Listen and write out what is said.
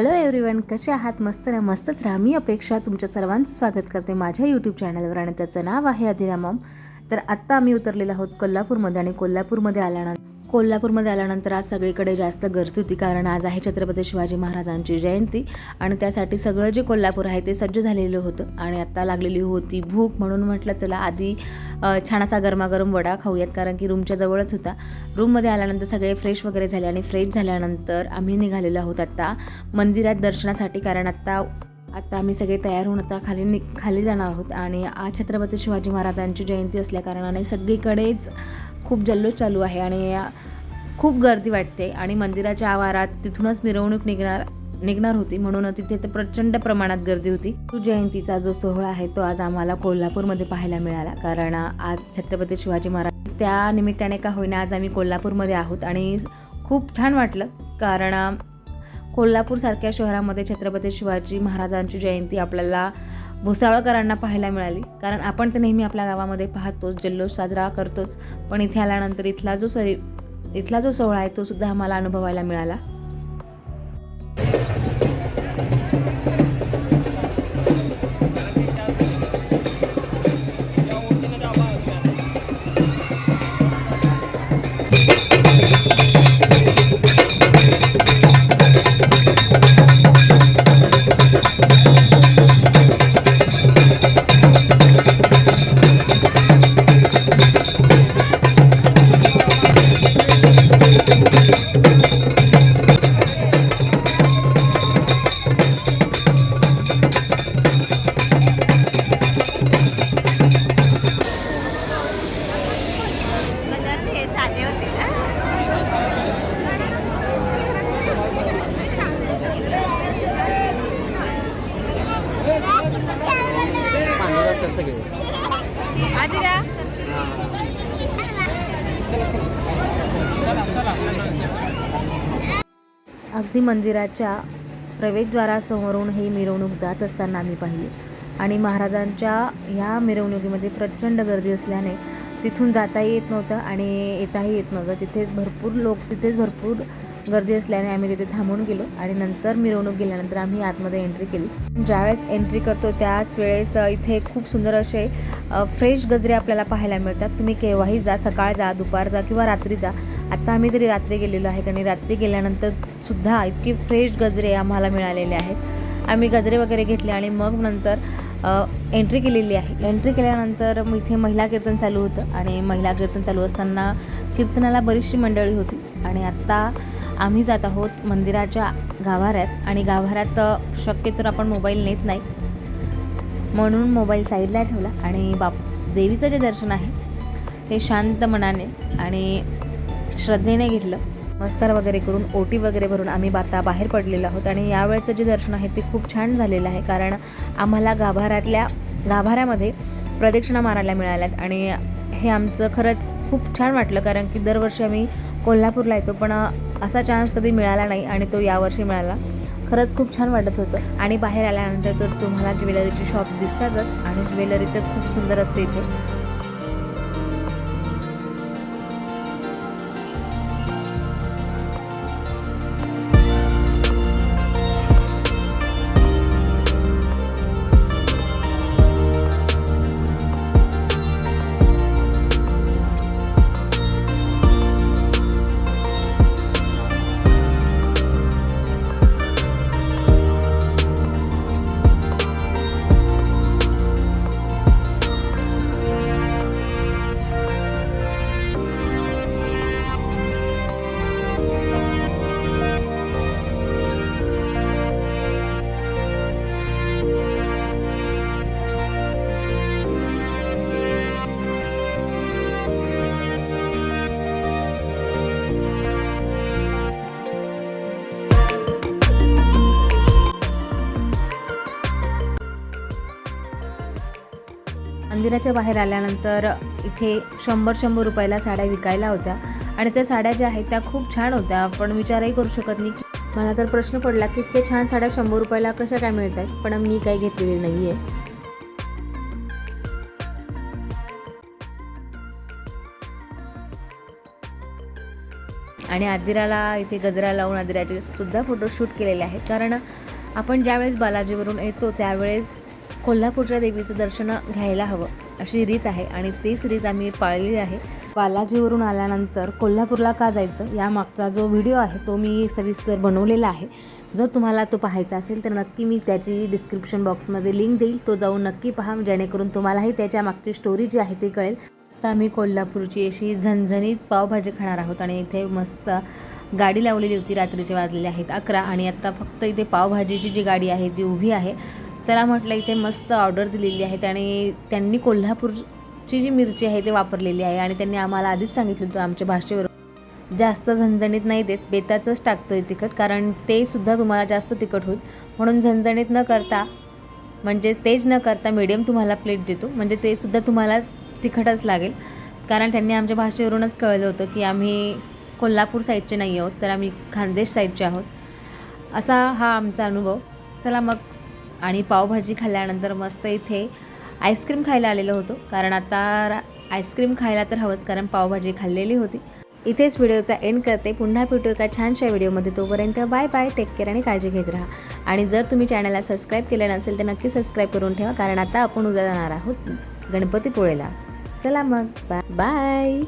Hello everyone कसे आहात? मस्त ना मस्तच राहा. मी अपेक्षा तुमच्या सर्वांचं स्वागत करते माझ्या यूट्यूब चॅनलवर आणि त्याचं नाव आहे अदिरा तर आत्ता आम्ही उतरलेलो आहोत कोल्हापूरमध्ये आणि कोल्हापूरमध्ये आल्यानंतर कोल्हापूरमध्ये आल्यानंतर आज सगळीकडे जास्त गर्दी होती कारण आज आहे छत्रपती शिवाजी महाराजांची जयंती आणि त्यासाठी सगळं जे कोल्हापूर आहे ते सज्ज झालेलं होतं. आणि आत्ता लागलेली होती भूक म्हणून म्हटलं चला आधी छान असा गरमागरम वडा खाऊयात कारण की रूमच्या जवळच होता. रूममध्ये आल्यानंतर सगळे फ्रेश वगैरे झाले आणि फ्रेश झाल्यानंतर आम्ही निघालेलो आहोत आत्ता मंदिरात दर्शनासाठी कारण आत्ता आता आम्ही सगळे तयार होऊन आता खाली नि खाली जाणार आहोत. आणि आज छत्रपती शिवाजी महाराजांची जयंती असल्याकारणाने सगळीकडेच खूप जल्लोष चालू आहे आणि खूप गर्दी वाटते. आणि मंदिराच्या आवारात तिथूनच मिरवणूक निघणार निघणार होती. म्हणून तिथे तर प्रचंड प्रमाणात गर्दी होती. तो जयंतीचा जो सोहळा आहे तो आज आम्हाला कोल्हापूरमध्ये पाहायला मिळाला. कारण आज छत्रपती शिवाजी महाराज त्या निमित्ताने का होईना आज आम्ही कोल्हापूरमध्ये आहोत आणि खूप छान वाटलं. कारण कोल्हापूरसारख्या शहरामध्ये छत्रपती शिवाजी महाराजांची जयंती आपल्याला भुसाळकरांना पाहायला मिळाली. कारण आपण तर नेहमी आपल्या गावामध्ये पाहतोच जल्लोष साजरा करतोच. पण इथे आल्यानंतर इथला जो सरी इथला जो सोहळा आहे तो सुद्धा आम्हाला अनुभवायला मिळाला. अगदी मंदिराच्या प्रवेशद्वारासमोरून ही मिरवणूक जात असताना आम्ही पाहिली. आणि महाराजांच्या ह्या मिरवणुकीमध्ये प्रचंड गर्दी असल्याने तिथून जाताही येत नव्हतं आणि येताही येत नव्हतं. तिथेच भरपूर लोक तिथेच भरपूर गर्दी असल्याने आम्ही तिथे थांबून गेलो आणि नंतर मिरवणूक गेल्यानंतर आम्ही आतमध्ये एंट्री केली. ज्यावेळेस एंट्री करतो त्याच वेळेस इथे खूप सुंदर असे फ्रेश गजरे आपल्याला पाहायला मिळतात. तुम्ही केव्हाही जा सकाळ जा दुपार जा किंवा रात्री जा. आत्ता आम्ही तरी रात्री गेलेलो आहेत आणि रात्री गेल्यानंतर सुद्धा इतके फ्रेश गजरे आम्हाला मिळालेले आहेत. आम्ही गजरे वगैरे घेतले आणि मग नंतर एंट्री केलेली आहे. एंट्री केल्यानंतर मग इथे महिला कीर्तन चालू होतं आणि महिला कीर्तन चालू असताना कीर्तनाला बरीचशी मंडळी होती. आणि आत्ता आम्ही जात आहोत मंदिराच्या गाभाऱ्यात आणि गाभाऱ्यात शक्यतो आपण मोबाईल नेत नाही. म्हणून मोबाईल साईडला ठेवला आणि बाप देवीचं जे दर्शन आहे ते शांत मनाने आणि श्रद्धेने घेतलं. नमस्कार वगैरे करून ओटी वगैरे भरून आम्ही आता बाहेर पडलेलो आहोत आणि यावेळचं जे दर्शन आहे ते खूप छान झालेलं आहे कारण आम्हाला गाभाऱ्यातल्या गाभाऱ्यामध्ये प्रदक्षिणा मारायला मिळाल्यात आणि हे आमचं खरंच खूप छान वाटलं कारण की दरवर्षी आम्ही कोल्हापूरला येतो पण असा चान्स कधी मिळाला नाही आणि तो यावर्षी मिळाला. खरंच खूप छान वाटत होतं. आणि बाहेर आल्यानंतर तर तुम्हाला ज्वेलरीची शॉप दिसतातच आणि ज्वेलरी तर खूप सुंदर असते इथे. मंदिराच्या बाहेर आल्यानंतर इथे शंभर शंभर रुपयाला साड्या विकायला होत्या. आणि त्या साड्या ज्या आहेत त्या खूप छान होत्या. आपण विचारही करू शकत नाही मला तर प्रश्न पडला की इतके छान साड्या शंभर रुपयाला कशा काय मिळत आहेत? पण मी काही घेतलेली नाही आहे आणि आदिराला इथे गजरा लावून आदिराचे सुद्धा फोटोशूट केलेले आहेत. कारण आपण ज्यावेळेस बालाजीवरून येतो त्यावेळेस कोल्हापूरच्या देवीचं दर्शन घ्यायला हवं अशी रीत आहे आणि तीच रीत आम्ही पाळली आहे. बालाजीवरून आल्यानंतर कोल्हापूरला का जायचं? यामागचा जो व्हिडिओ आहे तो मी सविस्तर बनवलेला आहे. जर तुम्हाला तो पाहायचा असेल तर नक्की मी त्याची डिस्क्रिप्शन बॉक्समध्ये लिंक देईल. तो जाऊन नक्की पहा जेणेकरून तुम्हालाही त्याच्या मागची स्टोरी जी आहे ती कळेल. तर आम्ही कोल्हापूरची अशी झणझणीत पावभाजी खाणार आहोत आणि इथे मस्त गाडी लावलेली होती रात्रीचे वाजलेले आहेत अकरा आणि आत्ता फक्त इथे पावभाजीची जी गाडी आहे ती उभी आहे. चला म्हटलं इथे मस्त ऑर्डर दिलेली आहे आणि त्यांनी कोल्हापूरची जी मिरची आहे ती वापरलेली आहे आणि त्यांनी आम्हाला आधीच सांगितलं होतं आमच्या भाषेवर. जास्त झणझणीत नाही देत बेताचंच टाकतो आहे तिखट कारण ते सुद्धा तुम्हाला जास्त तिखट होईल. म्हणून झणझणीत न करता म्हणजे तेज न करता मिडियम तुम्हाला प्लेट देतो. म्हणजे ते सुद्धा तुम्हाला तिखटच लागेल. कारण त्यांनी आमच्या भाषेवरूनच कळलं होतं की आम्ही कोल्हापूर साईडचे नाही आहोत तर आम्ही खानदेश साईडचे आहोत. असा हा आमचा अनुभव. चला मग आणि पावभाजी खाल्ल्यानंतर मस्त इथे आईस्क्रीम खायला आलेलो होतो. कारण आता आईस्क्रीम खायला तर हवंच कारण पावभाजी खाल्लेली होती. इथेच व्हिडिओचा एंड करते. पुन्हा भेटू एका छानशा व्हिडिओमध्ये. तोपर्यंत बाय बाय टेक केअर आणि काळजी घेत राहा. आणि जर तुम्ही चॅनलला सबस्क्राईब केलं नसेल तर नक्की सबस्क्राईब करून ठेवा. कारण आता आपण उद्या जाणार आहोत गणपतीपुळेला. चला मग. Bye bye